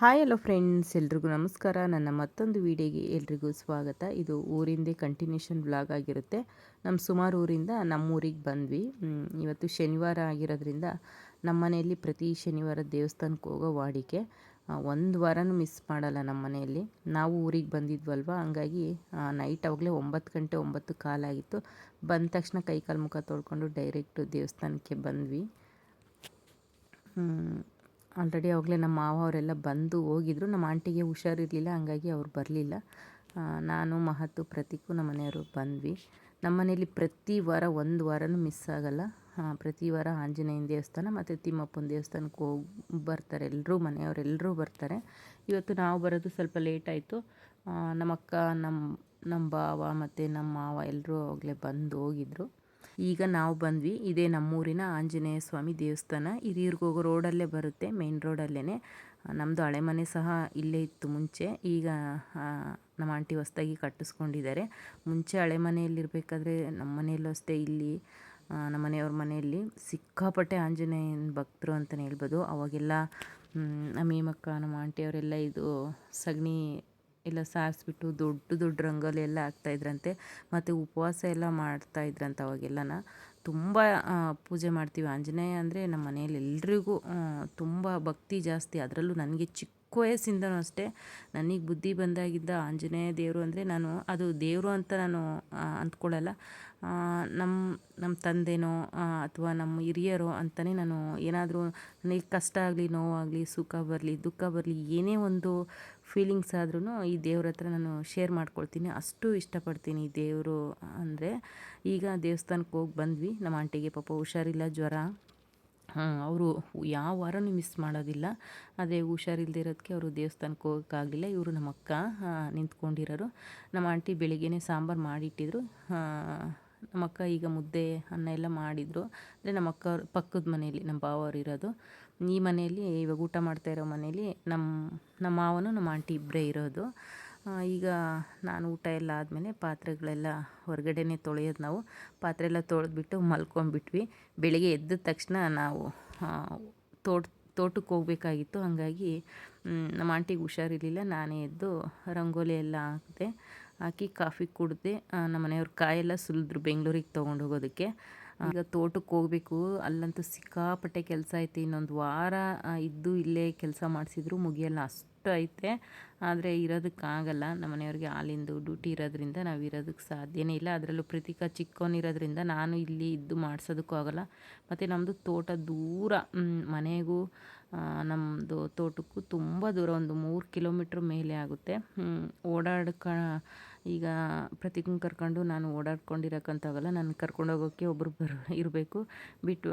Hi hello friends ಎಲ್ರಿಗೂ ನಮಸ್ಕಾರ. ನನ್ನ ಮತ್ತೊಂದು ವೀಡಿಯೋಗೆ ಎಲ್ರಿಗೂ ಸ್ವಾಗತ. ಇದು ಊರಿಂದೇ ಕಂಟಿನ್ಯೂಷನ್ ವ್ಲಾಗ್ ಆಗಿರುತ್ತೆ. ನಮ್ಮ ಸುಮಾರು ಊರಿಂದ ನಮ್ಮ ಊರಿಗೆ ಬಂದ್ವಿ ಇವತ್ತು ಶನಿವಾರ ಆಗಿರೋದ್ರಿಂದ ನಮ್ಮ ಮನೆಯಲ್ಲಿ ಪ್ರತಿ ಶನಿವಾರ ದೇವಸ್ಥಾನಕ್ಕೆ ಹೋಗೋ ವಾಡಿಕೆ ಒಂದು ವಾರನೂ ಮಿಸ್ ಮಾಡಲ್ಲ ನಮ್ಮ ಮನೆಯಲ್ಲಿ. ನಾವು ಊರಿಗೆ ಬಂದಿದ್ವಲ್ವ? ಹಂಗಾಗಿ ನೈಟ್ ಆವಾಗಲೇ ಒಂಬತ್ತು ಗಂಟೆ ಒಂಬತ್ತು ಕಾಲಾಗಿತ್ತು ಬಂದ ತಕ್ಷಣ ಕೈ ಕಾಲು ಮುಖ ತೊಳ್ಕೊಂಡು ಡೈರೆಕ್ಟು ದೇವಸ್ಥಾನಕ್ಕೆ ಬಂದ್ವಿ. ಆಲ್ರೆಡಿ ಆವಾಗಲೇ ನಮ್ಮ ಮಾವ ಅವರೆಲ್ಲ ಬಂದು ಹೋಗಿದ್ರು. ನಮ್ಮ ಆಂಟಿಗೆ ಹುಷಾರಿರಲಿಲ್ಲ, ಹಂಗಾಗಿ ಅವ್ರು ಬರಲಿಲ್ಲ. ನಾನು ಮಹತ್ತು ಪ್ರತೀಕು ನಮ್ಮ ಮನೆಯವರು ಬಂದ್ವಿ. ನಮ್ಮ ಮನೇಲಿ ಪ್ರತಿ ವಾರ ಒಂದು ವಾರನೂ ಮಿಸ್ ಆಗಲ್ಲ. ಪ್ರತಿ ವಾರ ಆಂಜನೇಯನ ದೇವಸ್ಥಾನ ಮತ್ತು ತಿಮ್ಮಪ್ಪನ ದೇವಸ್ಥಾನಕ್ಕೆ ಹೋಗಿ ಬರ್ತಾರೆ ಎಲ್ಲರೂ ಮನೆಯವರೆಲ್ಲರೂ ಬರ್ತಾರೆ. ಇವತ್ತು ನಾವು ಬರೋದು ಸ್ವಲ್ಪ ಲೇಟ್ ಆಯಿತು. ನಮ್ಮ ಅಕ್ಕ ನಮ್ಮ ನಮ್ಮ ಭಾವ ಮತ್ತು ನಮ್ಮ ಮಾವ ಎಲ್ಲರೂ ಆಗಲೇ ಬಂದು ಹೋಗಿದ್ರು. ಈಗ ನಾವು ಬಂದ್ವಿ. ಇದೇ ನಮ್ಮೂರಿನ ಆಂಜನೇಯ ಸ್ವಾಮಿ ದೇವಸ್ಥಾನ. ಇದು ಹೋಗೋ ರೋಡಲ್ಲೇ ಬರುತ್ತೆ ಮೇನ್ ರೋಡಲ್ಲೇ ನಮ್ಮದು ಹಳೆ ಮನೆ ಸಹ ಇಲ್ಲೇ ಇತ್ತು ಮುಂಚೆ. ಈಗ ನಮ್ಮ ಆಂಟಿ ಹೊಸ್ದಾಗಿ ಕಟ್ಟಿಸ್ಕೊಂಡಿದ್ದಾರೆ. ಮುಂಚೆ ಹಳೆ ಮನೆಯಲ್ಲಿರಬೇಕಾದ್ರೆ ನಮ್ಮ ಮನೆಯಲ್ಲೂ ಅಷ್ಟೇ ಇಲ್ಲಿ ನಮ್ಮ ಮನೆಯವ್ರ ಮನೆಯಲ್ಲಿ ಸಿಕ್ಕಾಪಟ್ಟೆ ಆಂಜನೇಯನ ಭಕ್ತರು ಅಂತಲೇ ಹೇಳ್ಬೋದು. ಅವಾಗೆಲ್ಲ ನಮ್ಮ ಹೇಮಕ್ಕ ನಮ್ಮ ಆಂಟಿಯವರೆಲ್ಲ ಇದು ಸಗಣಿ ಎಲ್ಲ ಸಾರಿಸ್ಬಿಟ್ಟು ದೊಡ್ಡ ದೊಡ್ಡ ರಂಗೋಲಿ ಎಲ್ಲ ಹಾಕ್ತಾಯಿದ್ರಂತೆ ಮತ್ತು ಉಪವಾಸ ಎಲ್ಲ ಮಾಡ್ತಾಯಿದ್ರಂತೆ ಅವಾಗೆಲ್ಲನ. ತುಂಬ ಪೂಜೆ ಮಾಡ್ತೀವಿ. ಆಂಜನೇಯ ಅಂದರೆ ನಮ್ಮ ಮನೆಯಲ್ಲಿ ಎಲ್ರಿಗೂ ತುಂಬ ಭಕ್ತಿ ಜಾಸ್ತಿ. ಅದರಲ್ಲೂ ನನಗೆ ಚಿಕ್ಕ ವಯಸ್ಸಿಂದನೂ ಅಷ್ಟೇ ನನಗೆ ಬುದ್ಧಿ ಬಂದಾಗಿದ್ದ ಆಂಜನೇಯ ದೇವರು ಅಂದರೆ ನಾನು, ಅದು ದೇವರು ಅಂತ ನಾನು ಅಂದ್ಕೊಳ್ಳಲ್ಲ ನಮ್ಮ ನಮ್ಮ ತಂದೆನೋ ಅಥವಾ ನಮ್ಮ ಹಿರಿಯರೋ ಅಂತಲೇ ನಾನು ಏನಾದರೂ ನನಗೆ ಕಷ್ಟ ಆಗಲಿ, ನೋವಾಗಲಿ, ಸುಖ ಬರಲಿ, ದುಃಖ ಬರಲಿ, ಏನೇ ಒಂದು ಫೀಲಿಂಗ್ಸ್ ಆದ್ರೂ ಈ ದೇವ್ರ ಹತ್ರ ನಾನು ಶೇರ್ ಮಾಡ್ಕೊಳ್ತೀನಿ. ಅಷ್ಟು ಇಷ್ಟಪಡ್ತೀನಿ ದೇವರು ಅಂದರೆ ಈಗ ದೇವಸ್ಥಾನಕ್ಕೆ ಹೋಗಿ ಬಂದ್ವಿ. ನಮ್ಮ ಆಂಟಿಗೆ ಪಾಪ ಹುಷಾರಿಲ್ಲ, ಜ್ವರ. ಅವರು ಯಾವ ವಾರನೂ ಮಿಸ್ ಮಾಡೋದಿಲ್ಲ. ಆದರೆ ಹುಷಾರಿಲ್ಲದೆ ಇರೋದಕ್ಕೆ ಅವರು ದೇವಸ್ಥಾನಕ್ಕೆ ಹೋಗೋಕ್ಕಾಗಲಿಲ್ಲ. ಇವರು ನಮ್ಮ ಅಕ್ಕ ನಿಂತ್ಕೊಂಡಿರೋರು. ನಮ್ಮ ಆಂಟಿ ಬೆಳಿಗ್ಗೆನೇ ಸಾಂಬಾರು ಮಾಡಿಟ್ಟಿದ್ರು. ನಮ್ಮ ಅಕ್ಕ ಈಗ ಮುದ್ದೆ ಅನ್ನ ಎಲ್ಲ ಮಾಡಿದರು. ಅಂದರೆ ನಮ್ಮ ಅಕ್ಕ ಪಕ್ಕದ ಮನೆಯಲ್ಲಿ, ನಮ್ಮ ಭಾವರು ಇರೋದು. ಈ ಮನೆಯಲ್ಲಿ, ಇವಾಗ ಊಟ ಮಾಡ್ತಾ ಇರೋ ಮನೆಯಲ್ಲಿ ನಮ್ಮ ನಮ್ಮ ಮಾವನು, ನಮ್ಮ ಆಂಟಿ ಇಬ್ಬರೇ ಇರೋದು. ಈಗ ನಾನು ಊಟ ಎಲ್ಲ ಆದಮೇಲೆ ಪಾತ್ರೆಗಳೆಲ್ಲ ಹೊರಗಡೆನೇ ತೊಳೆಯೋದು ನಾವು. ಪಾತ್ರೆ ಎಲ್ಲ ತೊಳೆದ್ಬಿಟ್ಟು ಮಲ್ಕೊಂಡ್ಬಿಟ್ವಿ. ಬೆಳಿಗ್ಗೆ ಎದ್ದ ತಕ್ಷಣ ನಾವು ತೋಟ, ತೋಟಕ್ಕೆ ಹೋಗಬೇಕಾಗಿತ್ತು. ಹಾಗಾಗಿ ನಮ್ಮ ಆಂಟಿಗೆ ಹುಷಾರಿರಲಿಲ್ಲ. ನಾನೇ ಎದ್ದು ರಂಗೋಲಿ ಎಲ್ಲ ಹಾಕಿದೆ ಹಾಕಿ ಕಾಫಿ ಕುಡಿದೆ ನಮ್ಮ ಮನೆಯವ್ರ ಕಾಯೆಲ್ಲ ಸುಲಿದ್ರು ಬೆಂಗಳೂರಿಗೆ ತೊಗೊಂಡು ಹೋಗೋದಕ್ಕೆ. ಈಗ ತೋಟಕ್ಕೆ ಹೋಗಬೇಕು. ಅಲ್ಲಂತೂ ಸಿಕ್ಕಾಪಟ್ಟೆ ಕೆಲಸ ಐತೆ. ಇನ್ನೊಂದು ವಾರ ಇದ್ದು ಇಲ್ಲೇ ಕೆಲಸ ಮಾಡಿಸಿದ್ರು ಮುಗಿಯಲ್ಲ. ಅಷ್ಟು ಐತೆ. ಆದರೆ ಇರೋದಕ್ಕಾಗಲ್ಲ ನಮ್ಮ ಮನೆಯವ್ರಿಗೆ ಹಾಲಿಂದು ಡ್ಯೂಟಿ ಇರೋದ್ರಿಂದ ನಾವು ಇರೋದಕ್ಕೆ ಸಾಧ್ಯನೇ ಇಲ್ಲ. ಅದರಲ್ಲೂ ಪ್ರತೀಕ ಚಿಕ್ಕವನಿರೋದ್ರಿಂದ ನಾನು ಇಲ್ಲಿ ಇದ್ದು ಮಾಡಿಸೋದಕ್ಕೂ ಆಗೋಲ್ಲ. ಮತ್ತು ನಮ್ಮದು ತೋಟ ದೂರ. ಮನೆಗೂ ನಮ್ಮದು ತೋಟಕ್ಕೂ ತುಂಬ ದೂರ. ಒಂದು ಮೂರು ಕಿಲೋಮೀಟ್ರ್ ಮೇಲೆ ಆಗುತ್ತೆ. ಓಡಾಡ್ಕ ಈಗ ಪ್ರತೀಕನ ಕರ್ಕೊಂಡು ನಾನು ಓಡಾಡ್ಕೊಂಡಿರೋಕ್ಕಂತಾಗಲ್ಲ, ನಾನು ಕರ್ಕೊಂಡು ಹೋಗೋಕ್ಕೆ ಒಬ್ಬರು ಬರ, ಇರಬೇಕು. ಬಿಟ್ಟು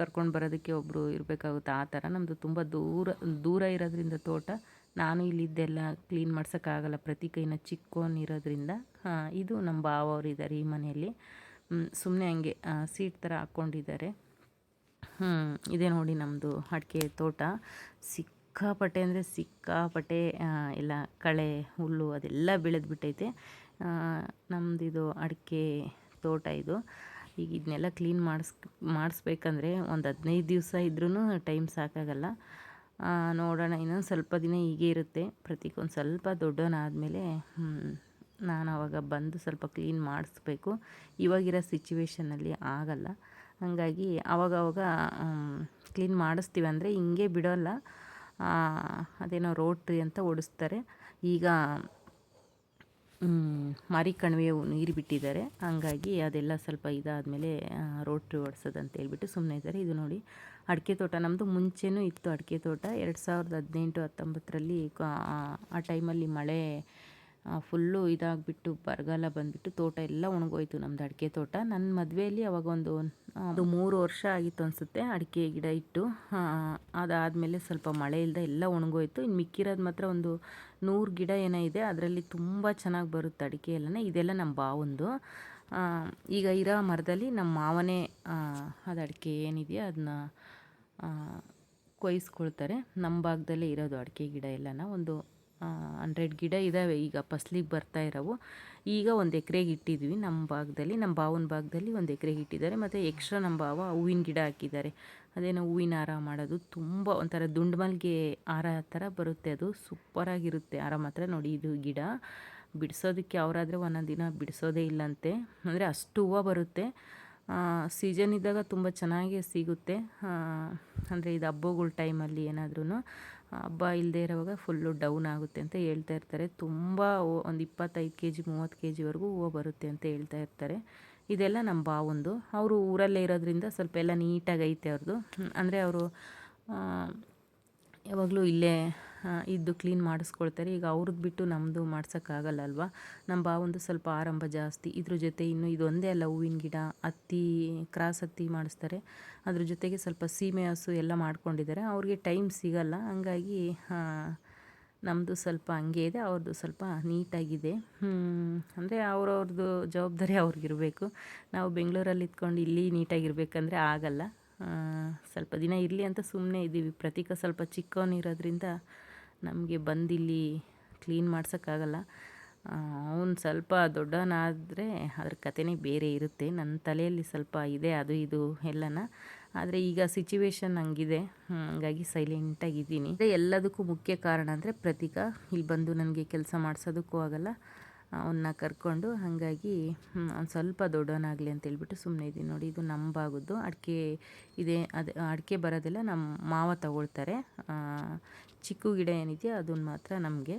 ಕರ್ಕೊಂಡು ಬರೋದಕ್ಕೆ ಒಬ್ಬರು ಇರಬೇಕಾಗುತ್ತೆ. ಆ ಥರ ನಮ್ಮದು ತುಂಬ ದೂರ ದೂರ ಇರೋದ್ರಿಂದ ತೋಟ. ನಾನು ಇಲ್ಲಿದ್ದೆಲ್ಲ ಕ್ಲೀನ್ ಮಾಡ್ಸೋಕ್ಕಾಗಲ್ಲ ಪ್ರತೀಕ ಇನ್ನು ಚಿಕ್ಕವನಿರೋದ್ರಿಂದ ಇದು ನಮ್ಮ ಭಾವ ಇದ್ದಾರೆ ಈ ಮನೆಯಲ್ಲಿ. ಸುಮ್ಮನೆ ಹಂಗೆ ಸೀಟ್ ಥರ ಹಾಕ್ಕೊಂಡಿದ್ದಾರೆ. ಇದೇ ನೋಡಿ ನಮ್ಮದು ಅಡಿಕೆ ತೋಟ. ಸಿಕ್ಕಾಪಟ್ಟೆ ಅಂದರೆ ಸಿಕ್ಕಾಪಟ್ಟೆ ಎಲ್ಲ ಕಳೆ, ಹುಲ್ಲು ಅದೆಲ್ಲ ಬೆಳೆದ್ಬಿಟ್ಟೈತೆ. ನಮ್ಮದಿದು ಅಡಿಕೆ ತೋಟ ಇದು. ಈಗ ಇದನ್ನೆಲ್ಲ ಕ್ಲೀನ್ ಮಾಡಿಸ್, ಮಾಡಿಸ್ಬೇಕಂದ್ರೆ ಒಂದು ಹದಿನೈದು ದಿವಸ ಇದ್ರೂ ಟೈಮ್ ಸಾಕಾಗಲ್ಲ. ನೋಡೋಣ, ಇನ್ನೊಂದು ಸ್ವಲ್ಪ ದಿನ ಹೀಗೆ ಇರುತ್ತೆ. ಪ್ರತಿಕೊಂದು ಸ್ವಲ್ಪ ದೊಡ್ಡವನಾದಮೇಲೆ ನಾನು ಆವಾಗ ಬಂದು ಸ್ವಲ್ಪ ಕ್ಲೀನ್ ಮಾಡಿಸ್ಬೇಕು. ಇವಾಗಿರೋ ಸಿಚುವೇಶನಲ್ಲಿ ಆಗಲ್ಲ. ಹಾಗಾಗಿ ಅವಾಗವಾಗ ಕ್ಲೀನ್ ಮಾಡಿಸ್ತೀವಿ ಅಂದರೆ ಹಿಂಗೆ ಬಿಡೋಲ್ಲ. ಅದೇನೋ ರೋಟ್ರಿ ಅಂತ ಓಡಿಸ್ತಾರೆ. ಈಗ ಮರಿ ಕಣಿವೆ ನೀರು ಬಿಟ್ಟಿದ್ದಾರೆ. ಹಂಗಾಗಿ ಅದೆಲ್ಲ ಸ್ವಲ್ಪ ಇದಾದಮೇಲೆ ರೋಟ್ರಿ ಓಡಿಸೋದು ಅಂತ ಹೇಳ್ಬಿಟ್ಟು ಸುಮ್ಮನೆ ಇದ್ದಾರೆ. ಇದು ನೋಡಿ, ಅಡಿಕೆ ತೋಟ ನಮ್ಮದು ಮುಂಚೆನೂ ಇತ್ತು ಅಡಿಕೆ ತೋಟ. ಎರಡು ಸಾವಿರದ ಹದಿನೆಂಟು ಹತ್ತೊಂಬತ್ತರಲ್ಲಿ, ಆ ಟೈಮಲ್ಲಿ ಮಳೆ ಫುಲ್ಲು ಇದಾಗಿಬಿಟ್ಟು ಬರಗಾಲ ಬಂದುಬಿಟ್ಟು ತೋಟ ಎಲ್ಲ ಒಣಗೋಯ್ತು ನಮ್ಮದು ಅಡಿಕೆ ತೋಟ. ನನ್ನ ಮದುವೆಯಲ್ಲಿ ಅವಾಗ ಒಂದು ಅದು ಮೂರು ವರ್ಷ ಆಗಿತ್ತು ಅನಿಸುತ್ತೆ ಅಡಿಕೆ ಗಿಡ ಇಟ್ಟು. ಅದಾದಮೇಲೆ ಸ್ವಲ್ಪ ಮಳೆ ಇಲ್ಲದೆ ಎಲ್ಲ ಒಣಗೋಯ್ತು. ಇನ್ನು ಮಿಕ್ಕಿರೋದು ಮಾತ್ರ ಒಂದು ನೂರು ಗಿಡ ಏನೋ ಇದೆ, ಅದರಲ್ಲಿ ತುಂಬ ಚೆನ್ನಾಗಿ ಬರುತ್ತೆ ಅಡಿಕೆ ಎಲ್ಲನೇ. ಇದೆಲ್ಲ ನಮ್ಮ ಬಾವೊಂದು. ಈಗ ಇರೋ ಮರದಲ್ಲಿ ನಮ್ಮ ಮಾವನೇ ಅದು ಅಡಿಕೆ ಏನಿದೆಯೋ ಅದನ್ನ ಕೊಯ್ಸ್ಕೊಳ್ತಾರೆ. ನಮ್ಮ ಭಾಗದಲ್ಲೇ ಇರೋದು ಅಡಿಕೆ ಗಿಡ ಎಲ್ಲನ. ಒಂದು ಹಂಡ್ರೆಡ್ ಗಿಡ ಇದ್ದಾವೆ ಈಗ ಫಸ್ಲಿಗೆ ಬರ್ತಾ ಇರೋವು. ಈಗ ಒಂದು ಎಕರೆಗೆ ಇಟ್ಟಿದ್ವಿ. ನಮ್ಮ ಭಾಗದಲ್ಲಿ ನಮ್ಮ ಬಾವನ ಭಾಗದಲ್ಲಿ ಒಂದು ಎಕರೆಗೆ ಇಟ್ಟಿದ್ದಾರೆ. ಮತ್ತು ಎಕ್ಸ್ಟ್ರಾ ನಮ್ಮ ಭಾವ ಹೂವಿನ ಗಿಡ ಹಾಕಿದ್ದಾರೆ. ಅದೇನೋ ಹೂವಿನ ಹಾರ ಮಾಡೋದು ತುಂಬ ಒಂಥರ ದುಂಡ್ಮಲ್ಗೆ ಹಾರ ಥರ ಬರುತ್ತೆ ಅದು. ಸೂಪರಾಗಿರುತ್ತೆ. ಹಾರ ಮಾತ್ರ ನೋಡಿ ಇದು ಗಿಡ. ಬಿಡಿಸೋದಕ್ಕೆ ಅವರಾದರೆ ಒಂದೊಂದು ದಿನ ಬಿಡಿಸೋದೇ ಇಲ್ಲಂತೆ. ಅಂದರೆ ಅಷ್ಟು ಹೂವು ಬರುತ್ತೆ. ಸೀಸನ್ ಇದ್ದಾಗ ತುಂಬ ಚೆನ್ನಾಗಿ ಸಿಗುತ್ತೆ. ಅಂದರೆ ಇದು ಹಬ್ಬಗಳ ಟೈಮಲ್ಲಿ ಏನಾದ್ರೂ ಹಬ್ಬ ಇಲ್ಲದೆ ಇರೋವಾಗ ಫುಲ್ಲು ಡೌನ್ ಆಗುತ್ತೆ ಅಂತ ಹೇಳ್ತಾ ಇರ್ತಾರೆ. ತುಂಬ ಒಂದು ಇಪ್ಪತ್ತೈದು ಕೆ ಜಿ ಮೂವತ್ತು ಕೆ ಜಿವರೆಗೂ ಹೂವು ಬರುತ್ತೆ ಅಂತ ಹೇಳ್ತಾ ಇರ್ತಾರೆ. ಇದೆಲ್ಲ ನಮ್ಮ ಬಾವಂದು. ಅವರು ಊರಲ್ಲೇ ಇರೋದ್ರಿಂದ ಸ್ವಲ್ಪ ಎಲ್ಲ ನೀಟಾಗಿ ಐತೆ ಅವ್ರದ್ದು ಅಂದರೆ ಅವರು ಯಾವಾಗಲೂ ಇಲ್ಲೇ ಇದ್ದು ಕ್ಲೀನ್ ಮಾಡಿಸ್ಕೊಳ್ತಾರೆ. ಈಗ ಅವ್ರದ್ದು ಬಿಟ್ಟು ನಮ್ಮದು ಮಾಡ್ಸೋಕ್ಕಾಗಲ್ಲ ಅಲ್ವಾ ನಮ್ಮ ಭಾವಂದು ಸ್ವಲ್ಪ ಆರಂಭ ಜಾಸ್ತಿ. ಇದ್ರ ಜೊತೆ ಇನ್ನು ಇದೊಂದೇ ಅಲ್ಲ, ಹೂವಿನ ಗಿಡ ಹತ್ತಿ ಕ್ರಾಸ್ ಹತ್ತಿ ಮಾಡಿಸ್ತಾರೆ. ಅದ್ರ ಜೊತೆಗೆ ಸ್ವಲ್ಪ ಸೀಮೆ ಹಸು ಎಲ್ಲ ಮಾಡ್ಕೊಂಡಿದ್ದಾರೆ. ಅವ್ರಿಗೆ ಟೈಮ್ ಸಿಗಲ್ಲ. ಹಂಗಾಗಿ ನಮ್ಮದು ಸ್ವಲ್ಪ ಹಂಗೆ ಇದೆ. ಅವ್ರದ್ದು ಸ್ವಲ್ಪ ನೀಟಾಗಿದೆ. ಅಂದರೆ ಅವ್ರವ್ರದ್ದು ಜವಾಬ್ದಾರಿ ಅವ್ರಿಗಿರಬೇಕು. ನಾವು ಬೆಂಗಳೂರಲ್ಲಿ ಇದ್ಕೊಂಡು ಇಲ್ಲಿ ನೀಟಾಗಿರ್ಬೇಕಂದ್ರೆ ಆಗಲ್ಲ. ಸ್ವಲ್ಪ ದಿನ ಇರಲಿ ಅಂತ ಸುಮ್ಮನೆ ಇದ್ದೀವಿ ಪ್ರತೀಕ ಸ್ವಲ್ಪ ಚಿಕ್ಕವನಿರೋದ್ರಿಂದ ನಮಗೆ ಬಂದಿಲ್ಲಿ ಕ್ಲೀನ್ ಮಾಡ್ಸೋಕ್ಕಾಗಲ್ಲ. ಅವನು ಸ್ವಲ್ಪ ದೊಡ್ಡವನಾದರೆ ಅದ್ರ ಕಥೆನೇ ಬೇರೆ ಇರುತ್ತೆ. ನನ್ನ ತಲೆಯಲ್ಲಿ ಸ್ವಲ್ಪ ಇದೆ, ಅದು ಇದು ಎಲ್ಲನ. ಆದರೆ ಈಗ ಸಿಚುವೇಶನ್ ಹಂಗಿದೆ. ಹಂಗಾಗಿ ಸೈಲೆಂಟಾಗಿದ್ದೀನಿ ಎಲ್ಲದಕ್ಕೂ ಮುಖ್ಯ ಕಾರಣ ಅಂದರೆ ಪ್ರತೀಕ ಇಲ್ಲಿ ಬಂದು ನನಗೆ ಕೆಲಸ ಮಾಡಿಸೋದಕ್ಕೂ ಆಗಲ್ಲ. ಅವನ್ನ ಕರ್ಕೊಂಡು ಹಾಗಾಗಿ ಒಂದು ಸ್ವಲ್ಪ ದೊಡ್ಡವನಾಗಲಿ ಅಂತ ಹೇಳ್ಬಿಟ್ಟು ಸುಮ್ಮನೆ ಇದ್ದೀನಿ ನೋಡಿ, ಇದು ನಮ್ಮ ಅಡಿಕೆ ಇದೆ, ಅದು, ಅಡಿಕೆ ಬರೋದೆಲ್ಲ ನಮ್ಮ ಮಾವ ತಗೊಳ್ತಾರೆ. ಚಿಕ್ಕು ಗಿಡ ಏನಿದೆಯೋ ಅದನ್ನ ಮಾತ್ರ ನಮಗೆ.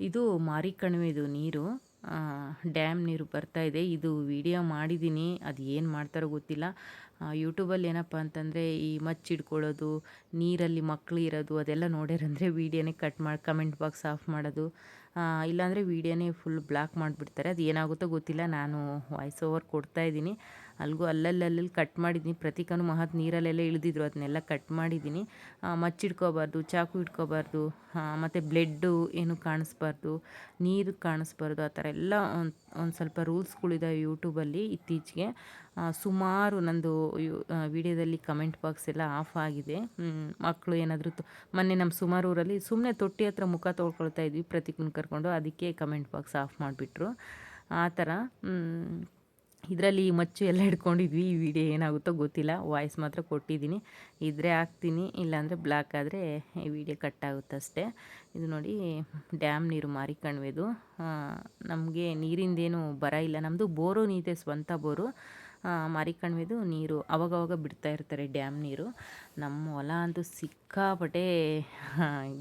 ಇದು ಮಾರಿ ಕಣಿವೆದು ನೀರು. ಡ್ಯಾಮ್ ನೀರು ಬರ್ತಾ ಇದೆ. ಇದು ವಿಡಿಯೋ ಮಾಡಿದ್ದೀನಿ. ಅದು ಏನು ಮಾಡ್ತಾರೋ ಗೊತ್ತಿಲ್ಲ. ಯೂಟ್ಯೂಬಲ್ಲಿ ಏನಪ್ಪ ಅಂತಂದರೆ ಈ ಮಚ್ಚಿಡ್ಕೊಳ್ಳೋದು ನೀರಲ್ಲಿ ಮಕ್ಕಳು ಇರೋದು, ಅದೆಲ್ಲ ನೋಡ್ಯಾರಂದರೆ ವೀಡಿಯೋನೇ ಕಟ್ ಮಾಡಿ ಕಮೆಂಟ್ ಬಾಕ್ಸ್ ಆಫ್ ಮಾಡೋದು. ಇಲ್ಲಾಂದರೆ ವೀಡಿಯೋನೇ ಫುಲ್ ಬ್ಲಾಕ್ ಮಾಡಿಬಿಡ್ತಾರೆ. ಅದು ಏನಾಗುತ್ತೋ ಗೊತ್ತಿಲ್ಲ. ನಾನು ವಾಯ್ಸ್ ಓವರ್ ಕೊಡ್ತಾಯಿದ್ದೀನಿ ಅಲ್ಲಿಗೂ ಅಲ್ಲಲ್ಲಿ ಕಟ್ ಮಾಡಿದ್ದೀನಿ ಪ್ರತೀಕನೂ ಮಹತ್ ನೀರಲ್ಲೆಲ್ಲ ಇಳಿದಿದ್ರು. ಅದನ್ನೆಲ್ಲ ಕಟ್ ಮಾಡಿದ್ದೀನಿ ಮಚ್ಚಿಡ್ಕೋಬಾರ್ದು, ಚಾಕು ಇಟ್ಕೋಬಾರ್ದು ಮತ್ತು ಬ್ಲೆಡ್ಡು ಏನು ಕಾಣಿಸ್ಬಾರ್ದು, ನೀರು ಕಾಣಿಸ್ಬಾರ್ದು, ಆ ಥರ ಎಲ್ಲ ಒಂದು ಒಂದು ಸ್ವಲ್ಪ ರೂಲ್ಸ್ಗಳಿದ್ದಾವೆ ಯೂಟ್ಯೂಬಲ್ಲಿ ಇತ್ತೀಚೆಗೆ. ಸುಮಾರು ನಂದು ವಿಡಿಯೋದಲ್ಲಿ ಕಮೆಂಟ್ ಬಾಕ್ಸ್ ಎಲ್ಲ ಆಫ್ ಆಗಿದೆ. ಮಕ್ಕಳು ಏನಾದರೂ ಮೊನ್ನೆ ನಮ್ಮ ಸುಮಾರು ಊರಲ್ಲಿ ಸುಮ್ಮನೆ ತೊಟ್ಟಿ ಹತ್ರ ಮುಖ ತೊಳ್ಕೊಳ್ತಾ ಇದ್ವಿ ಪ್ರತಿಕನ್ ಕರ್ಕೊಂಡು. ಅದಕ್ಕೆ ಕಮೆಂಟ್ ಬಾಕ್ಸ್ ಆಫ್ ಮಾಡಿಬಿಟ್ರು. ಆ ಥರ ಇದರಲ್ಲಿ ಮಚ್ಚು ಎಲ್ಲ ಹಿಡ್ಕೊಂಡಿದ್ವಿ. ಈ ವಿಡಿಯೋ ಏನಾಗುತ್ತೋ ಗೊತ್ತಿಲ್ಲ. ವಾಯ್ಸ್ ಮಾತ್ರ ಕೊಟ್ಟಿದ್ದೀನಿ. ಇದ್ರೆ ಹಾಕ್ತೀನಿ. ಇಲ್ಲಾಂದರೆ ಬ್ಲಾಕ್ ಆದರೆ ಈ ವಿಡಿಯೋ ಕಟ್ ಆಗುತ್ತೆ ಅಷ್ಟೇ. ಇದು ನೋಡಿ ಡ್ಯಾಮ್ ನೀರು ಮಾರಿ ಕಣ್ವೆದು. ನಮಗೆ ನೀರಿಂದೇನು ಬರ ಇಲ್ಲ. ನಮ್ಮದು ಬೋರು ನೀತೆ, ಸ್ವಂತ ಬೋರು. ಮಾರಿಕಣಿವೆದು ನೀರು. ಅವಾಗವಾಗ ಬಿಡ್ತಾ ಇರ್ತಾರೆ ಡ್ಯಾಮ್ ನೀರು. ನಮ್ಮ ಹೊಲ ಅಂತೂ ಸಿಕ್ಕಾಪಟ್ಟೆ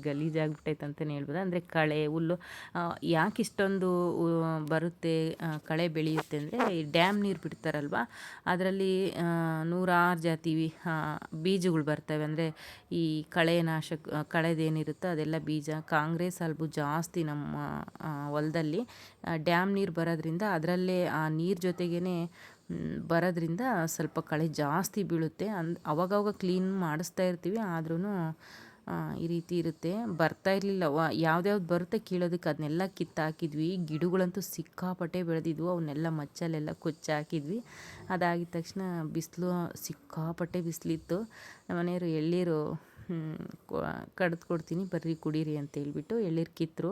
ಗಲೀಜಾಗ್ಬಿಟ್ಟೈತೆ ಅಂತಲೇ ಹೇಳ್ಬೋದು. ಅಂದರೆ ಕಳೆ, ಹುಲ್ಲು ಯಾಕೆ ಇಷ್ಟೊಂದು ಬರುತ್ತೆ ಕಳೆ ಬೆಳೆಯುತ್ತೆ ಅಂದರೆ ಡ್ಯಾಮ್ ನೀರು ಬಿಡ್ತಾರಲ್ವ? ಅದರಲ್ಲಿ ನೂರಾರು ಜಾತಿ ಬೀಜಗಳು ಬರ್ತವೆ. ಅಂದರೆ ಈ ಕಳೆ ನಾಶಕ ಕಳೆದೇನಿರುತ್ತೋ ಅದೆಲ್ಲ ಬೀಜ. ಕಾಂಗ್ರೆಸ್ ಅಲ್ಬು ಜಾಸ್ತಿ ನಮ್ಮ ಹೊಲದಲ್ಲಿ ಡ್ಯಾಮ್ ನೀರು ಬರೋದ್ರಿಂದ ಅದರಲ್ಲೇ ಆ ನೀರು ಜೊತೆಗೇ ಬರೋದ್ರಿಂದ ಸ್ವಲ್ಪ ಕಳೆ ಜಾಸ್ತಿ ಬೀಳುತ್ತೆ. ಅಂದ್ ಅವಾಗವಾಗ ಕ್ಲೀನ್ ಮಾಡಿಸ್ತಾ ಇರ್ತೀವಿ. ಆದ್ರೂ ಈ ರೀತಿ ಇರುತ್ತೆ. ಬರ್ತಾ ಇರಲಿಲ್ಲ. ಯಾವ್ದ್ಯಾವ್ದು ಬರುತ್ತೆ ಕೀಳೋದಕ್ಕೆ ಅದನ್ನೆಲ್ಲ ಕಿತ್ತಾಕಿದ್ವಿ. ಗಿಡಗಳಂತೂ ಸಿಕ್ಕಾಪಟ್ಟೆ ಬೆಳೆದಿದ್ವು. ಅವನ್ನೆಲ್ಲ ಮಚ್ಚಲೆಲ್ಲ ಕೊಚ್ಚಾಕಿದ್ವಿ. ಅದಾಗಿದ ತಕ್ಷಣ ಬಿಸಿಲು ಸಿಕ್ಕಾಪಟ್ಟೆ ಬಿಸಿಲಿತ್ತು. ಮನೆಯವರು ಎಳ್ಳೀರು ಕಡ್ದು ಕೊಡ್ತೀನಿ. ಬರ್ರಿ ಕುಡೀರಿ ಅಂತ ಹೇಳ್ಬಿಟ್ಟು ಎಳ್ಳೀರು ಕಿತ್ತರು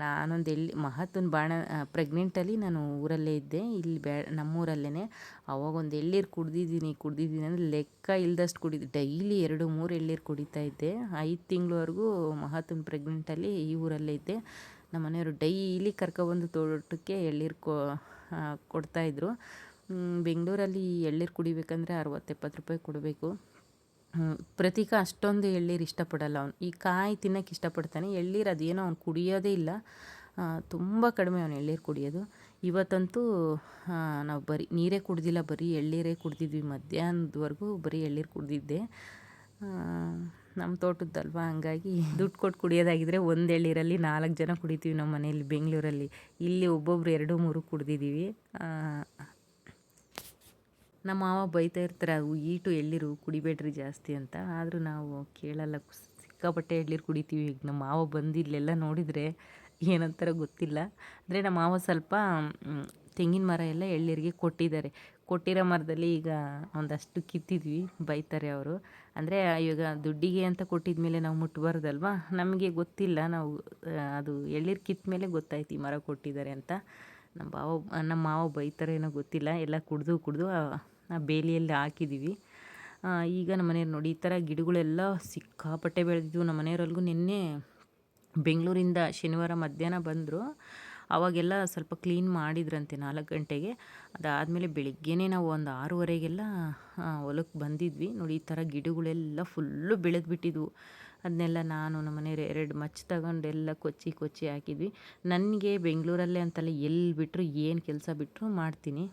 ನಾನೊಂದು ಎಲ್ಲಿ ಮಹತ್ತೊಂದು ಬಾಣ ಪ್ರೆಗ್ನೆಂಟಲ್ಲಿ ನಾನು ಊರಲ್ಲೇ ಇದ್ದೆ. ಇಲ್ಲಿ ಬ್ಯಾ ನಮ್ಮೂರಲ್ಲೇ ಅವಾಗ ಒಂದು ಎಳ್ಳೀರು ಕುಡ್ದಿದ್ದೀನಿ ಕುಡ್ದಿದ್ದೀನಿ ಅಂದರೆ ಲೆಕ್ಕ ಇಲ್ದಷ್ಟು ಕುಡಿದು, ಡೈಲಿ ಎರಡು, ಮೂರು ಎಳ್ಳೀರು ಕುಡಿತಾ ಇದ್ದೆ. ಐದು ತಿಂಗಳವರೆಗೂ ಮಹತ್ತೊಂದು ಪ್ರೆಗ್ನೆಂಟಲ್ಲಿ ಈ ಊರಲ್ಲೇ ಇದ್ದೆ. ನಮ್ಮ ಮನೆಯವರು ಡೈಲಿ ಕರ್ಕೊಬಂದು ತೋಟಕ್ಕೆ ಎಳ್ಳೀರು ಕೊ ಕೊಡ್ತಾಯಿದ್ರು ಬೆಂಗಳೂರಲ್ಲಿ ಎಳ್ಳೀರು ಕುಡಿಬೇಕಂದ್ರೆ ಅರವತ್ತು ಎಪ್ಪತ್ತು ರೂಪಾಯಿ ಕೊಡಬೇಕು. ಪ್ರತೀಕ ಅಷ್ಟೊಂದು ಎಳ್ಳೀರು ಇಷ್ಟಪಡಲ್ಲ ಅವನು. ಈ ಕಾಯಿ ತಿನ್ನೋಕೆ ಇಷ್ಟಪಡ್ತಾನೆ. ಎಳ್ಳೀರು ಅದೇನೋ ಅವ್ನು ಕುಡಿಯೋದೇ ಇಲ್ಲ. ತುಂಬ ಕಡಿಮೆ ಅವನು ಎಳ್ಳೀರು ಕುಡಿಯೋದು. ಇವತ್ತಂತೂ ನಾವು ಬರೀ ನೀರೇ ಕುಡ್ದಿಲ್ಲ, ಬರೀ ಎಳ್ಳೀರೇ ಕುಡ್ದಿದ್ವಿ. ಮಧ್ಯಾಹ್ನದವರೆಗೂ ಬರೀ ಎಳ್ಳೀರು ಕುಡ್ದಿದ್ದೆ. ನಮ್ಮ ತೋಟದ್ದಲ್ವ? ಹಂಗಾಗಿ ದುಡ್ಡು ಕೊಟ್ಟು ಕುಡಿಯೋದಾಗಿದ್ದರೆ ಒಂದು ಎಳ್ಳೀರಲ್ಲಿ ನಾಲ್ಕು ಜನ ಕುಡಿತೀವಿ ನಮ್ಮ ಮನೆಯಲ್ಲಿ ಬೆಂಗಳೂರಲ್ಲಿ. ಇಲ್ಲಿ ಒಬ್ಬೊಬ್ರು ಎರಡು ಮೂರು ಕುಡ್ದಿದ್ದೀವಿ ನಮ್ಮ ಮಾವ ಬೈತಾ ಇರ್ತಾರೆ, ಅವು ಈಟು ಎಳ್ಳೀರು ಕುಡಿಬೇಡ್ರಿ ಜಾಸ್ತಿ ಅಂತ. ಆದರೂ ನಾವು ಕೇಳಲ್ಲ, ಸಿಕ್ಕಾಪಟ್ಟೆ ಎಳ್ಳೀರು ಕುಡಿತೀವಿ. ಈಗ ನಮ್ಮ ಮಾವ ಬಂದಿಲ್ಲೆಲ್ಲ ನೋಡಿದರೆ ಏನಂತಾರ ಗೊತ್ತಿಲ್ಲ. ಅಂದರೆ ನಮ್ಮ ಮಾವ ಸ್ವಲ್ಪ ತೆಂಗಿನ ಮರ ಎಲ್ಲ ಎಳ್ಳೀರಿಗೆ ಕೊಟ್ಟಿದ್ದಾರೆ. ಕೊಟ್ಟಿರೋ ಮರದಲ್ಲಿ ಈಗ ಒಂದಷ್ಟು ಕಿತ್ತಿದ್ವಿ, ಬೈತಾರೆ ಅವರು. ಅಂದರೆ, ಇವಾಗ ದುಡ್ಡಿಗೆ ಅಂತ ಕೊಟ್ಟಿದ ಮೇಲೆ ನಾವು ಮುಟ್ಬಾರ್ದಲ್ವಾ? ನಮಗೆ ಗೊತ್ತಿಲ್ಲ, ನಾವು ಅದು ಎಳ್ಳಿರು ಕಿತ್ತ ಮೇಲೆ ಗೊತ್ತಾಯ್ತು ಈ ಮರ ಕೊಟ್ಟಿದ್ದಾರೆ ಅಂತ. ನಮ್ಮ ಬಾವ ನಮ್ಮ ಮಾವ ಬೈತಾರೆ ಏನೋ ಗೊತ್ತಿಲ್ಲ. ಎಲ್ಲ ಕುಡಿದು ಕುಡಿದು ಬೇಲಿಯಲ್ಲಿ ಹಾಕಿದ್ದೀವಿ. ಈಗ ನಮ್ಮ ಮನೆಯವ್ರು ನೋಡಿ, ಈ ಥರ ಗಿಡಗಳೆಲ್ಲ ಸಿಕ್ಕಾಪಟ್ಟೆ ಬೆಳೆದಿದ್ವು. ನಮ್ಮ ಮನೆಯವ್ರಲ್ಗೂ ನಿನ್ನೆ ಬೆಂಗಳೂರಿಂದ ಶನಿವಾರ ಮಧ್ಯಾಹ್ನ ಬಂದರು. ಅವಾಗೆಲ್ಲ ಸ್ವಲ್ಪ ಕ್ಲೀನ್ ಮಾಡಿದ್ರಂತೆ ನಾಲ್ಕು ಗಂಟೆಗೆ. ಅದಾದಮೇಲೆ ಬೆಳಿಗ್ಗೆನೇ ನಾವು ಒಂದು ಆರೂವರೆಗೆಲ್ಲ ಹೊಲಕ್ಕೆ ಬಂದಿದ್ವಿ. ನೋಡಿ, ಈ ಥರ ಗಿಡಗಳೆಲ್ಲ ಫುಲ್ಲು ಬೆಳೆದ್ಬಿಟ್ಟಿದ್ವು. ಅದನ್ನೆಲ್ಲ ನಾನು, ನಮ್ಮ ಮನೆಯವ್ರು ಎರಡು ಮಚ್ಚ ತಗೊಂಡು ಎಲ್ಲ ಕೊಚ್ಚಿ ಕೊಚ್ಚಿ ಹಾಕಿದ್ವಿ. ನನಗೆ ಬೆಂಗಳೂರಲ್ಲೇ ಅಂತಲ್ಲ, ಎಲ್ಲಿ ಬಿಟ್ಟರು ಏನು ಕೆಲಸ ಬಿಟ್ಟರು ಮಾಡ್ತೀನಿ.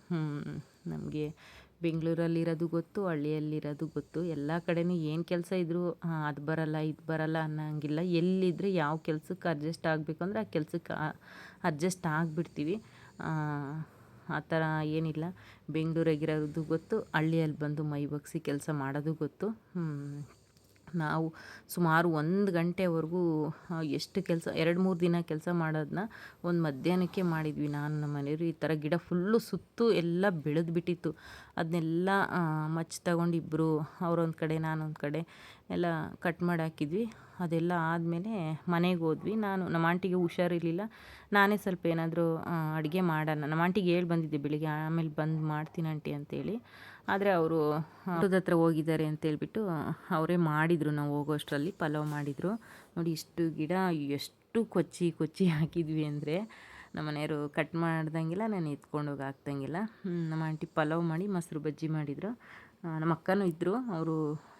ನಮಗೆ ಬೆಂಗಳೂರಲ್ಲಿರೋದು ಗೊತ್ತು, ಹಳ್ಳಿಯಲ್ಲಿರೋದು ಗೊತ್ತು. ಎಲ್ಲ ಕಡೆನೂ ಏನು ಕೆಲಸ ಇದ್ದರೂ ಅದು ಬರಲ್ಲ, ಇದು ಬರಲ್ಲ ಅನ್ನೋಂಗಿಲ್ಲ. ಎಲ್ಲಿದ್ದರೆ ಯಾವ ಕೆಲಸಕ್ಕೆ ಅಡ್ಜಸ್ಟ್ ಆಗಬೇಕು ಅಂದರೆ ಆ ಕೆಲಸಕ್ಕೆ ಅಡ್ಜಸ್ಟ್ ಆಗಿಬಿಡ್ತೀವಿ. ಆ ಥರ ಏನಿಲ್ಲ. ಬೆಂಗಳೂರಾಗಿರೋದು ಗೊತ್ತು, ಹಳ್ಳಿಯಲ್ಲಿ ಬಂದು ಮೈ ಬಗ್ಸಿ ಕೆಲಸ ಮಾಡೋದು ಗೊತ್ತು. ನಾವು ಸುಮಾರು ಒಂದು ಗಂಟೆವರೆಗೂ ಎಷ್ಟು ಕೆಲಸ, ಎರಡು ಮೂರು ದಿನ ಕೆಲಸ ಮಾಡೋದನ್ನ ಒಂದು ಮಧ್ಯಾಹ್ನಕ್ಕೆ ಮಾಡಿದ್ವಿ ನಾನು ನಮ್ಮ ಮನೆಯವರು. ಈ ಥರ ಗಿಡ ಫುಲ್ಲು ಸುತ್ತು ಎಲ್ಲ ಬೆಳೆದ್ಬಿಟ್ಟಿತ್ತು ಅದನ್ನೆಲ್ಲ ಮಚ್ಚ ತಗೊಂಡು ಇಬ್ಬರು ಅವರೊಂದು ಕಡೆ, ನಾನೊಂದು ಕಡೆ ಎಲ್ಲ ಕಟ್ ಮಾಡಿ ಹಾಕಿದ್ವಿ. ಅದೆಲ್ಲ ಆದಮೇಲೆ ಮನೆಗೆ ಹೋದ್ವಿ. ನಾನು, ನಮ್ಮ ಆಂಟಿಗೆ ಹುಷಾರಿರಲಿಲ್ಲ. ನಾನೇ ಸ್ವಲ್ಪ ಏನಾದರೂ ಅಡುಗೆ ಮಾಡೋಣ. ನಮ್ಮ ಆಂಟಿಗೆ ಹೇಳಿ ಬಂದಿದ್ದೆ ಬೆಳಿಗ್ಗೆ, ಆಮೇಲೆ ಬಂದು ಮಾಡ್ತೀನಿ ಆಂಟಿ ಅಂತೇಳಿ. ಆದರೆ ಅವರು ಹತ್ರ ಹೋಗಿದ್ದಾರೆ ಅಂತೇಳ್ಬಿಟ್ಟು ಅವರೇ ಮಾಡಿದರು. ನಾವು ಹೋಗೋಷ್ಟರಲ್ಲಿ ಪಲಾವ್ ಮಾಡಿದರು. ನೋಡಿ, ಇಷ್ಟು ಗಿಡ, ಎಷ್ಟು ಕೊಚ್ಚಿ ಕೊಚ್ಚಿ ಹಾಕಿದ್ವಿ ಅಂದರೆ ನಮ್ಮ ಮನೆಯವರು ಕಟ್ ಮಾಡ್ದಂಗಿಲ್ಲ, ನಾನು ಎತ್ಕೊಂಡೋಗಿ ಹಾಕ್ದಂಗಿಲ್ಲ. ನಮ್ಮ ಆಂಟಿ ಪಲಾವ್ ಮಾಡಿ, ಮೊಸರು ಬಜ್ಜಿ ಮಾಡಿದರು. ನಮ್ಮ ಅಕ್ಕನೂ ಇದ್ದರು ಅವರು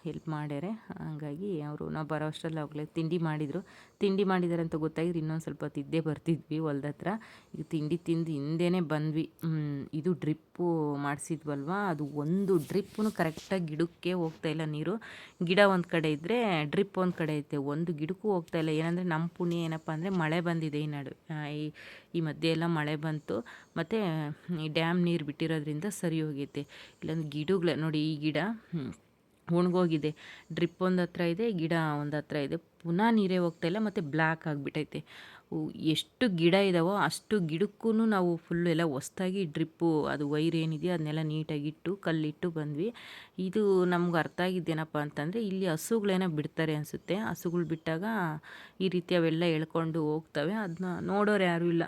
ಹೆಲ್ಪ್ ಮಾಡ್ಯಾರೆ. ಹಾಗಾಗಿ ಅವರು ನಾವು ಬರೋ ಅಷ್ಟರಲ್ಲಿ ಅವಾಗಲೇ ತಿಂಡಿ ಮಾಡಿದರು. ತಿಂಡಿ ಮಾಡಿದ್ದಾರೆ ಅಂತ ಗೊತ್ತಾಗಿದ್ರೆ ಇನ್ನೊಂದು ಸ್ವಲ್ಪ ತಿದ್ದೇ ಬರ್ತಿದ್ವಿ ಹೊಲ್ದ ಹತ್ರ ಈಗ ತಿಂಡಿ ತಿಂದು ಹಿಂದೆನೇ ಬಂದ್ವಿ. ಇದು ಡ್ರಿಪ್ಪು ಮಾಡಿಸಿದ್ವಲ್ವಾ? ಅದು ಒಂದು ಡ್ರಿಪ್ಪು ಕರೆಕ್ಟಾಗಿ ಗಿಡಕ್ಕೆ ಹೋಗ್ತಾ ಇಲ್ಲ ನೀರು. ಗಿಡ ಒಂದು ಕಡೆ ಇದ್ದರೆ ಡ್ರಿಪ್ ಒಂದು ಕಡೆ ಐತೆ. ಒಂದು ಗಿಡಕ್ಕೂ ಹೋಗ್ತಾ ಇಲ್ಲ. ಏನಂದರೆ ನಮ್ಮ ಪುಣ್ಯ ಏನಪ್ಪ ಅಂದರೆ ಮಳೆ ಬಂದಿದೆ ಈ ನಡು ಈ ಈ ಮಧ್ಯೆ ಎಲ್ಲ ಮಳೆ ಬಂತು. ಮತ್ತು ಈ ಡ್ಯಾಮ್ ನೀರು ಬಿಟ್ಟಿರೋದ್ರಿಂದ ಸರಿ ಹೋಗೈತೆ. ಇಲ್ಲೊಂದು ಗಿಡಗಳೇ, ನೋಡಿ ಈ ಗಿಡ ಒಣಗೋಗಿದೆ ಡ್ರಿಪ್ ಒಂದು ಹತ್ರ ಇದೆ, ಗಿಡ ಒಂದು ಹತ್ರ ಇದೆ. ಪುನಃ ನೀರೇ ಹೋಗ್ತಾಯಿಲ್ಲ ಮತ್ತು ಬ್ಲ್ಯಾಕ್ ಆಗಿಬಿಟ್ಟೈತೆ ಎಷ್ಟು ಗಿಡ ಇದ್ದಾವೋ ಅಷ್ಟು ಗಿಡಕ್ಕೂ ನಾವು ಫುಲ್ಲು ಎಲ್ಲ ಹೊಸ್ದಾಗಿ ಡ್ರಿಪ್ಪು ಅದು ವೈರ್ ಏನಿದೆಯೋ ಅದನ್ನೆಲ್ಲ ನೀಟಾಗಿಟ್ಟು ಕಲ್ಲಿಟ್ಟು ಬಂದ್ವಿ. ಇದು ನಮ್ಗೆ ಅರ್ಥ ಆಗಿದ್ದೇನಪ್ಪ ಅಂತಂದರೆ, ಇಲ್ಲಿ ಹಸುಗಳೇನೋ ಬಿಡ್ತಾರೆ ಅನಿಸುತ್ತೆ. ಹಸುಗಳು ಬಿಟ್ಟಾಗ ಈ ರೀತಿ ಅವೆಲ್ಲ ಎಳ್ಕೊಂಡು ಹೋಗ್ತವೆ. ಅದನ್ನ ನೋಡೋರು ಯಾರೂ ಇಲ್ಲ.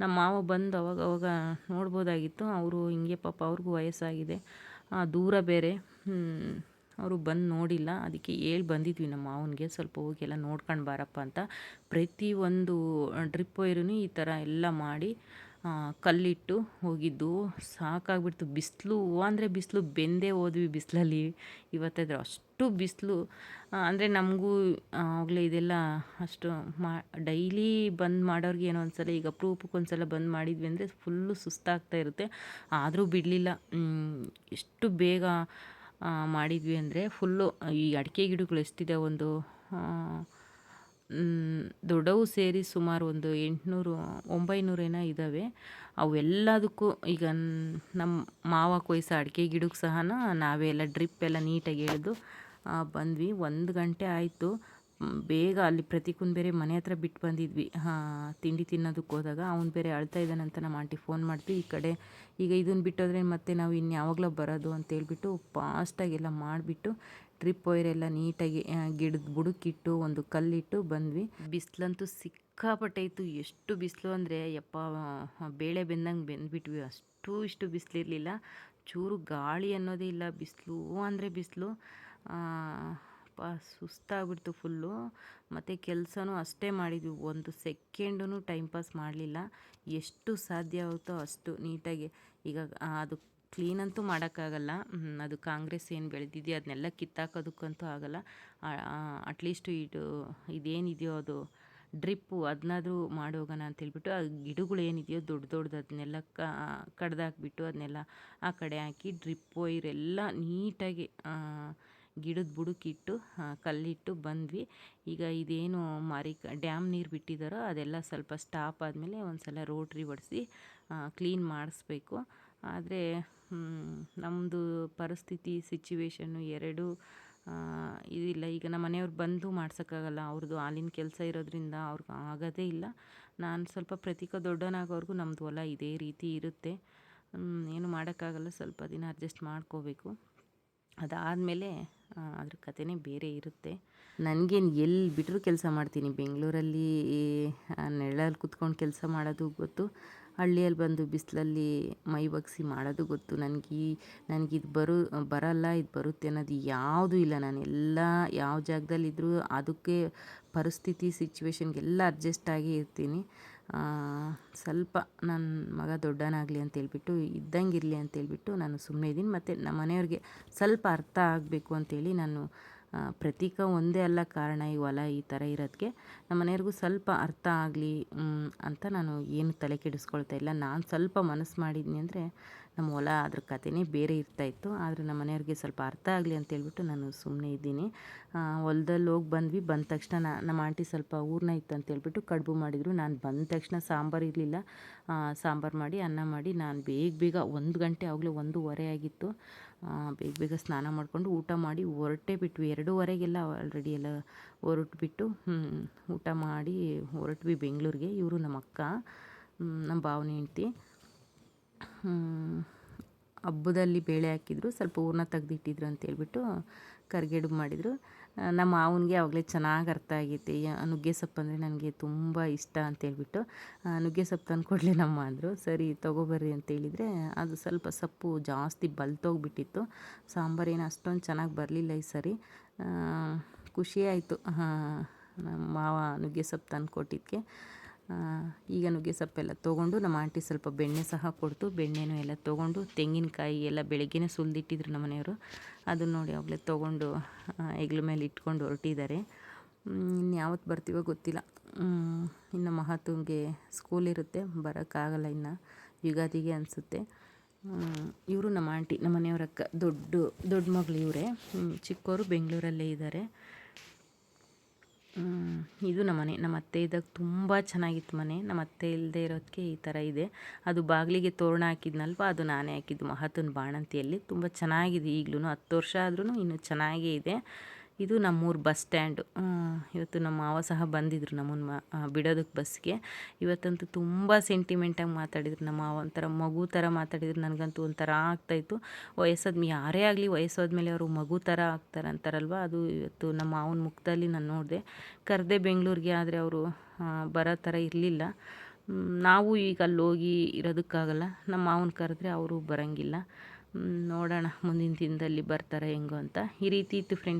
ನಮ್ಮ ಮಾವ ಬಂದು ಅವಾಗ ಅವಾಗ ನೋಡ್ಬೋದಾಗಿತ್ತು. ಅವರು ಹಿಂಗೆ ಪಾಪ ಅವ್ರಿಗೂ ವಯಸ್ಸಾಗಿದೆ. ದೂರ ಬೇರೆ. ಅವರು ಬಂದು ನೋಡಿಲ್ಲ. ಅದಕ್ಕೆ ಹೇಳಿ ಬಂದಿದ್ವಿ ನಮ್ಮ ಮಾವನಿಗೆ, ಸ್ವಲ್ಪ ಹೋಗಿ ಎಲ್ಲ ನೋಡ್ಕೊಂಡು ಬಾರಪ್ಪ ಅಂತ. ಪ್ರತಿಯೊಂದು ಡ್ರಿಪ್ ವೈರೂ ಈ ಥರ ಎಲ್ಲ ಮಾಡಿ ಕಲ್ಲಿಟ್ಟು ಹೋಗಿದ್ದು. ಸಾಕಾಗ್ಬಿಡ್ತು. ಬಿಸಿಲು, ಅಂದರೆ ಬಿಸಿಲು ಬೆಂದೇ ಹೋದ್ವಿ ಬಿಸಿಲಲ್ಲಿ. ಇವತ್ತಾದ್ರೆ ಅಷ್ಟು ಬಿಸಿಲು. ಅಂದರೆ ನಮಗೂ ಆಗಲೇ ಇದೆಲ್ಲ ಅಷ್ಟು ಮಾ, ಡೈಲಿ ಬಂದ್ ಮಾಡೋರಿಗೆ ಏನೋ ಒಂದ್ಸಲ, ಈಗ ಅಪ್ರೂಪಕ್ಕೆ ಒಂದ್ಸಲ ಬಂದ್ ಮಾಡಿದ್ವಿ ಅಂದರೆ ಫುಲ್ಲು ಸುಸ್ತಾಗ್ತಾ ಇರುತ್ತೆ. ಆದರೂ ಬಿಡಲಿಲ್ಲ. ಎಷ್ಟು ಬೇಗ ಮಾಡಿದ್ವಿ ಅಂದರೆ ಫುಲ್ಲು, ಈ ಅಡಿಕೆ ಗಿಡಗಳು ಎಷ್ಟಿದೆ ಒಂದು ದೊಡ್ಡವು ಸೇರಿ ಸುಮಾರು ಒಂದು ಎಂಟುನೂರು, ಒಂಬೈನೂರೇನೋ ಇದ್ದಾವೆ ಅವೆಲ್ಲದಕ್ಕೂ ಈಗ ನಮ್ಮ ಮಾವ ಕೊಯ್ಸ ಅಡಿಕೆ ಗಿಡಕ್ಕೆ ಸಹ ನಾವೇ ಎಲ್ಲ ಡ್ರಿಪ್ ಎಲ್ಲ ನೀಟಾಗಿ ಎಳೆದು ಬಂದ್ವಿ. ಒಂದು ಗಂಟೆ ಆಯಿತು. ಬೇಗ ಅಲ್ಲಿ ಪ್ರತೀಕುನ್ ಬೇರೆ ಮನೆ ಹತ್ರ ಬಿಟ್ಟು ಬಂದಿದ್ವಿ. ತಿಂಡಿ ತಿನ್ನೋದಕ್ಕೆ ಹೋದಾಗ ಅವ್ನು ಬೇರೆ ಅಳ್ತಾ ಇದ್ದಾನಂತ ನಮ್ಮ ಆಂಟಿ ಫೋನ್ ಮಾಡ್ತೀವಿ ಈ ಕಡೆ ಈಗ ಇದನ್ನು ಬಿಟ್ಟೋದ್ರೆ ಮತ್ತೆ ನಾವು ಇನ್ಯಾವಾಗಲೂ ಬರೋದು ಅಂತೇಳ್ಬಿಟ್ಟು ಫಾಸ್ಟಾಗೆಲ್ಲ ಮಾಡಿಬಿಟ್ಟು ಟ್ರಿಪ್ ವೈರೆಲ್ಲ ನೀಟಾಗಿ ಗಿಡದ ಬುಡಕ್ಕಿಟ್ಟು ಒಂದು ಕಲ್ಲಿಟ್ಟು ಬಂದ್ವಿ. ಬಿಸಿಲಂತೂ ಸಿಕ್ಕಾಪಟ್ಟೆ ಇತ್ತು. ಎಷ್ಟು ಬಿಸಿಲು ಅಂದರೆ ಯಪ್ಪ ಬೇಳೆ ಬೆಂದಂಗೆ ಬೆಂದ್ಬಿಟ್ವಿ. ಅಷ್ಟು ಇಷ್ಟು ಬಿಸಿಲಿರಲಿಲ್ಲ. ಚೂರು ಗಾಳಿ ಅನ್ನೋದೇ ಇಲ್ಲ. ಬಿಸಿಲು ಅಂದರೆ ಬಿಸಿಲು. ಪಾ ಸುಸ್ತಾಗ್ಬಿಡ್ತು ಫುಲ್ಲು. ಮತ್ತು ಕೆಲಸನೂ ಅಷ್ಟೇ ಮಾಡಿದ್ವಿ. ಒಂದು ಸೆಕೆಂಡೂ ಟೈಮ್ ಪಾಸ್ ಮಾಡಲಿಲ್ಲ. ಎಷ್ಟು ಸಾಧ್ಯ ಆಗುತ್ತೋ ಅಷ್ಟು ನೀಟಾಗಿ. ಈಗ ಅದು ಕ್ಲೀನಂತೂ ಮಾಡೋಕ್ಕಾಗಲ್ಲ. ಅದು ಕಾಂಗ್ರೆಸ್ ಏನು ಬೆಳೆದಿದೆಯೋ ಅದನ್ನೆಲ್ಲ ಕಿತ್ತಾಕೋದಕ್ಕಂತೂ ಆಗಲ್ಲ. ಅಟ್ಲೀಸ್ಟು ಇದು, ಇದೇನಿದೆಯೋ ಅದು ಡ್ರಿಪ್ಪು ಅದನ್ನಾದರೂ ಮಾಡೋಗೋಣ ಅಂತೇಳ್ಬಿಟ್ಟು, ಆ ಗಿಡಗಳು ಏನಿದೆಯೋ ದೊಡ್ಡ ದೊಡ್ಡದು ಅದನ್ನೆಲ್ಲ ಕಡ್ದಾಕ್ಬಿಟ್ಟು ಅದನ್ನೆಲ್ಲ ಆ ಕಡೆ ಹಾಕಿ ಡ್ರಿಪ್ ವೈರೆಲ್ಲ ನೀಟಾಗಿ ಗಿಡದ ಬುಡಕ್ಕಿಟ್ಟು ಕಲ್ಲಿಟ್ಟು ಬಂದ್ವಿ. ಈಗ ಇದೇನು ಮಾರಿ ಡ್ಯಾಮ್ ನೀರು ಬಿಟ್ಟಿದ್ದಾರೋ ಅದೆಲ್ಲ ಸ್ವಲ್ಪ ಸ್ಟಾಪ್ ಆದಮೇಲೆ ಒಂದು ಸಲ ರೋಟ್ರಿ ಹೊಡೆಸಿ ಕ್ಲೀನ್ ಮಾಡಿಸ್ಬೇಕು. ಆದರೆ ನಮ್ಮದು ಪರಿಸ್ಥಿತಿ ಸಿಚುವೇಶನ್ನು ಎರಡು ಇದಿಲ್ಲ. ಈಗ ನಮ್ಮ ಮನೆಯವ್ರು ಬಂದು ಮಾಡ್ಸೋಕ್ಕಾಗಲ್ಲ. ಅವ್ರದ್ದು ಹಾಲಿನ ಕೆಲಸ ಇರೋದ್ರಿಂದ ಅವ್ರಿಗೆ ಆಗೋದೇ ಇಲ್ಲ. ನಾನು ಸ್ವಲ್ಪ ಪ್ರತೀಕ ದೊಡ್ಡವನಾಗೋವರೆಗೂ ನಮ್ಮದು ಹೊಲ ಇದೇ ರೀತಿ ಇರುತ್ತೆ. ಏನು ಮಾಡೋಕ್ಕಾಗಲ್ಲ. ಸ್ವಲ್ಪ ದಿನ ಅಡ್ಜಸ್ಟ್ ಮಾಡ್ಕೋಬೇಕು. ಅದಾದಮೇಲೆ ಅದ್ರ ಕಥೆನೇ ಬೇರೆ ಇರುತ್ತೆ. ನನಗೇನು ಎಲ್ಲಿ ಬಿಟ್ಟರು ಕೆಲಸ ಮಾಡ್ತೀನಿ? ಬೆಂಗಳೂರಲ್ಲಿ ನೆರಳಲ್ಲಿ ಕುತ್ಕೊಂಡು ಕೆಲಸ ಮಾಡೋದು ಗೊತ್ತು. ಹಳ್ಳಿಯಲ್ಲಿ ಬಂದು ಬಿಸಿಲಲ್ಲಿ ಮೈ ಬಗ್ಸಿ ಮಾಡೋದು ಗೊತ್ತು. ನನಗೆ ಈ ನನಗಿದು ಬರು, ಬರಲ್ಲ, ಇದು ಬರುತ್ತೆ ಅನ್ನೋದು ಯಾವುದೂ ಇಲ್ಲ ನಾನು. ಎಲ್ಲ ಯಾವ ಜಾಗದಲ್ಲಿದ್ದರೂ ಅದಕ್ಕೆ ಪರಿಸ್ಥಿತಿ ಸಿಚುವೇಶನ್ಗೆಲ್ಲ ಅಡ್ಜಸ್ಟ್ ಆಗಿ ಇರ್ತೀನಿ. ಸ್ವಲ್ಪ ನನ್ನ ಮಗ ದೊಡ್ಡವನಾಗಲಿ ಅಂತೇಳ್ಬಿಟ್ಟು ಇದ್ದಂಗೆ ಇರಲಿ ಅಂತೇಳ್ಬಿಟ್ಟು ನಾನು ಸುಮ್ಮನೆ ಇದ್ದೀನಿ. ಮತ್ತು ನಮ್ಮ ಮನೆಯವ್ರಿಗೆ ಸ್ವಲ್ಪ ಅರ್ಥ ಆಗಬೇಕು ಅಂತೇಳಿ ನಾನು ಪ್ರತೀಕ ಒಂದೇ ಅಲ್ಲ ಕಾರಣ ಈ ಹೊಲ ಈ ಥರ ಇರೋದಕ್ಕೆ ನಮ್ಮ ಮನೆಯವ್ರಿಗೂ ಸ್ವಲ್ಪ ಅರ್ಥ ಆಗಲಿ ಅಂತ ನಾನು ಏನು ತಲೆ ಕೆಡಿಸ್ಕೊಳ್ತಾ ಇಲ್ಲ. ನಾನು ಸ್ವಲ್ಪ ಮನಸ್ಸು ಮಾಡಿದ್ನಿ ಅಂದರೆ ನಮ್ಮ ಹೊಲ ಅದ್ರ ಕಥೆನೇ ಬೇರೆ ಇರ್ತಾಯಿತ್ತು ಆದರೆ ನಮ್ಮ ಮನೆಯವ್ರಿಗೆ ಸ್ವಲ್ಪ ಅರ್ಥ ಆಗಲಿ ಅಂತೇಳ್ಬಿಟ್ಟು ನಾನು ಸುಮ್ಮನೆ ಇದ್ದೀನಿ. ಹೊಲದಲ್ಲಿ ಹೋಗಿ ಬಂದ್ವಿ. ಬಂದ ತಕ್ಷಣ ನಮ್ಮ ಆಂಟಿ ಸ್ವಲ್ಪ ಊರ್ನ ಇತ್ತು ಅಂತೇಳ್ಬಿಟ್ಟು ಕಡುಬು ಮಾಡಿದರು. ನಾನು ಬಂದ ತಕ್ಷಣ ಸಾಂಬಾರು ಇರಲಿಲ್ಲ. ಸಾಂಬಾರು ಮಾಡಿ, ಅನ್ನ ಮಾಡಿ ನಾನು ಬೇಗ ಬೇಗ ಒಂದು ಗಂಟೆ ಆಗಲೇ ಒಂದೂವರೆ ಆಗಿತ್ತು. ಬೇಗ ಬೇಗ ಸ್ನಾನ ಮಾಡಿಕೊಂಡು ಊಟ ಮಾಡಿ ಹೊರಟೇ ಬಿಟ್ವಿ. ಎರಡೂವರೆಗೆಲ್ಲ ಆಲ್ರೆಡಿ ಎಲ್ಲ ಹೊರಟ್ಬಿಟ್ಟು ಊಟ ಮಾಡಿ ಹೊರಟ್ವಿ ಬೆಂಗಳೂರಿಗೆ. ಇವರು ನಮ್ಮ ಅಕ್ಕ ನಮ್ಮ ಭಾವನೆ ಹೆಂಡ್ತಿ. ಹಬ್ಬದಲ್ಲಿ ಬೇಳೆ ಹಾಕಿದ್ರು. ಸ್ವಲ್ಪ ಹೂರ್ಣ ತೆಗ್ದಿಟ್ಟಿದ್ರು ಅಂತೇಳ್ಬಿಟ್ಟು ಕರ್ಗೆಡುಬು ಮಾಡಿದರು. ನಮ್ಮ ಮಾವನಿಗೆ ಆವಾಗಲೇ ಚೆನ್ನಾಗಿ ಅರ್ಥ ಆಗೈತೆ. ನುಗ್ಗೆ ಸೊಪ್ಪು ಅಂದರೆ ನನಗೆ ತುಂಬ ಇಷ್ಟ ಅಂತೇಳ್ಬಿಟ್ಟು ನುಗ್ಗೆ ಸೊಪ್ಪು ತಂದು ಕೊಡಲಿ ನಮ್ಮ ಅಂದರು ಸರಿ, ತೊಗೊಬರ್ರಿ ಅಂತೇಳಿದರೆ, ಅದು ಸ್ವಲ್ಪ ಸೊಪ್ಪು ಜಾಸ್ತಿ ಬಲ್ತೋಗ್ಬಿಟ್ಟಿತ್ತು. ಸಾಂಬಾರು ಏನು ಅಷ್ಟೊಂದು ಚೆನ್ನಾಗಿ ಬರಲಿಲ್ಲ ಈ ಸರಿ. ಖುಷಿಯಾಯಿತು ನಮ್ಮ ಮಾವ ನುಗ್ಗೆ ಸೊಪ್ಪು ತಂದು ಕೊಟ್ಟಿದ್ದಕ್ಕೆ. ಈಗ ನುಗ್ಗೆ ಸೊಪ್ಪೆಲ್ಲ ತೊಗೊಂಡು ನಮ್ಮ ಆಂಟಿ ಸ್ವಲ್ಪ ಬೆಣ್ಣೆ ಸಹ ಕೊಡ್ತು. ಬೆಣ್ಣೆನೂ ಎಲ್ಲ ತೊಗೊಂಡು ತೆಂಗಿನಕಾಯಿ ಎಲ್ಲ ಬೆಳಗ್ಗೆನೇ ಸುಲಿದಿಟ್ಟಿದ್ರು ನಮ್ಮ ಮನೆಯವರು ಅದನ್ನು ನೋಡಿ ಅವಾಗಲೇ ತೊಗೊಂಡು ಎಗ್ಲ ಮೇಲೆ ಇಟ್ಕೊಂಡು ಹೊರಟಿದ್ದಾರೆ. ಇನ್ನು ಯಾವತ್ತು ಬರ್ತೀವೋ ಗೊತ್ತಿಲ್ಲ. ಇನ್ನು ಮಹಾತುಂಗೆ ಸ್ಕೂಲ್ ಇರುತ್ತೆ. ಬರೋಕ್ಕಾಗಲ್ಲ ಇನ್ನು. ಯುಗಾದಿಗೆ ಅನಿಸುತ್ತೆ. ಇವರು ನಮ್ಮ ಆಂಟಿ, ನಮ್ಮ ದೊಡ್ಡ ದೊಡ್ಡ ಮಗಳು ಇವರೇ. ಚಿಕ್ಕವರು ಬೆಂಗಳೂರಲ್ಲೇ ಇದ್ದಾರೆ. ಇದು ನಮ್ಮ ಮನೆ. ನಮ್ಮ ಅತ್ತೆ ಇದ್ದಾಗ ತುಂಬ ಚೆನ್ನಾಗಿತ್ತು ಮನೆ. ನಮ್ಮ ಅತ್ತೆ ಇಲ್ಲದೆ ಇರೋದಕ್ಕೆ ಈ ಥರ ಇದೆ. ಅದು ಬಾಗಿಲಿಗೆ ತೋರಣ ಹಾಕಿದ್ನಲ್ವ? ಅದು ನಾನೇ ಹಾಕಿದ್ದು. ಮಹತ್ವನ ಬಾಣಂತಿಯಲ್ಲಿ. ತುಂಬ ಚೆನ್ನಾಗಿದೆ ಈಗಲೂ ಹತ್ತು ವರ್ಷ ಆದ್ರೂ ಇನ್ನೂ ಚೆನ್ನಾಗೇ ಇದೆ. ಇದು ನಮ್ಮೂರು ಬಸ್ ಸ್ಟ್ಯಾಂಡು. ಇವತ್ತು ನಮ್ಮ ಮಾವ ಸಹ ಬಂದಿದ್ರು ನಮ್ಮನ್ನು ಬಿಡೋದಕ್ಕೆ ಬಸ್ಗೆ ಇವತ್ತಂತೂ ತುಂಬ ಸೆಂಟಿಮೆಂಟಾಗಿ ಮಾತಾಡಿದ್ರು ನಮ್ಮ ಮಾವ. ಒಂಥರ ಮಗು ಥರ ಮಾತಾಡಿದ್ರು. ನನಗಂತೂ ಒಂಥರ ಆಗ್ತಾಯಿತ್ತು ವಯಸ್ಸಾದ ಯಾರೇ ಆಗಲಿ ವಯಸ್ಸಾದ್ಮೇಲೆ ಅವರು ಮಗು ಥರ ಆಗ್ತಾರೆ ಅಂತಾರಲ್ವ ಅದು ಇವತ್ತು ನಮ್ಮ ಮಾವನ ಮುಖದಲ್ಲಿ ನಾನು ನೋಡಿದೆ. ಕರೆದೆ ಬೆಂಗಳೂರಿಗೆ ಆದರೆ ಅವರು ಬರೋ ಥರ ಇರಲಿಲ್ಲ. ನಾವು ಈಗ ಅಲ್ಲಿ ಹೋಗಿ ಇರೋದಕ್ಕಾಗಲ್ಲ. ನಮ್ಮ ಮಾವನ ಕರೆದ್ರೆ ಅವರು ಬರೋಂಗಿಲ್ಲ. ನೋಡೋಣ ಮುಂದಿನ ದಿನದಲ್ಲಿ ಬರ್ತಾರೆ ಹೆಂಗೋ ಅಂತ. ಈ ರೀತಿ ಇತ್ತು ಫ್ರೆಂಡ್ಸ್